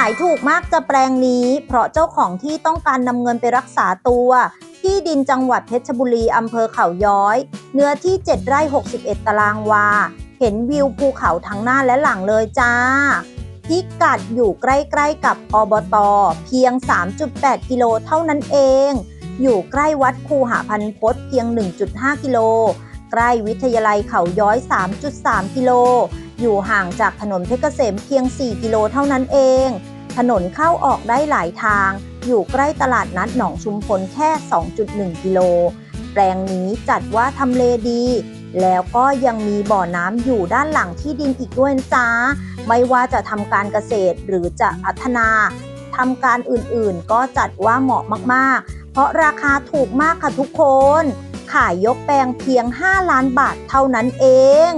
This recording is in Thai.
ขายถูกมากจะแปลงนี้ เพราะเจ้าของที่ต้องการนำเงินไปรักษาตัว ที่ดินจังหวัดเพชรบุรีอำเภอเขาย้อย เนื้อที่ 7 ไร่ 61 ตารางวา เห็นวิวภูเขาทั้งหน้าและหลังเลยจ้า พิกัดอยู่ใกล้ๆกับอบตอเพียง 3.8 กิโลเท่านั้นเอง อยู่ใกล้วัดคูหาพันพศเพียง 1.5 กิโล ใกล้วิทยาลัยเขาย้อย 3.3 กิโล อยู่ห่างจากถนนเพชรเกษมเพียง 4 กิโลเท่านั้นเอง ถนนเข้าออกได้หลายทาง อยู่ใกล้ตลาดนัดหนองชุมพลแค่ 2.1 กิโล แปลงนี้จัดว่าทำเลดี แล้วก็ยังมีบ่อน้ำอยู่ด้านหลังที่ดินอีกด้วยจ้า ไม่ว่าจะทำการเกษตรหรือจะพัฒนาทำการอื่นๆ ก็จัดว่าเหมาะมากๆ เพราะราคาถูกมากค่ะทุกคน ขายยกแปลงเพียง 5 ล้านบาทเท่านั้นเอง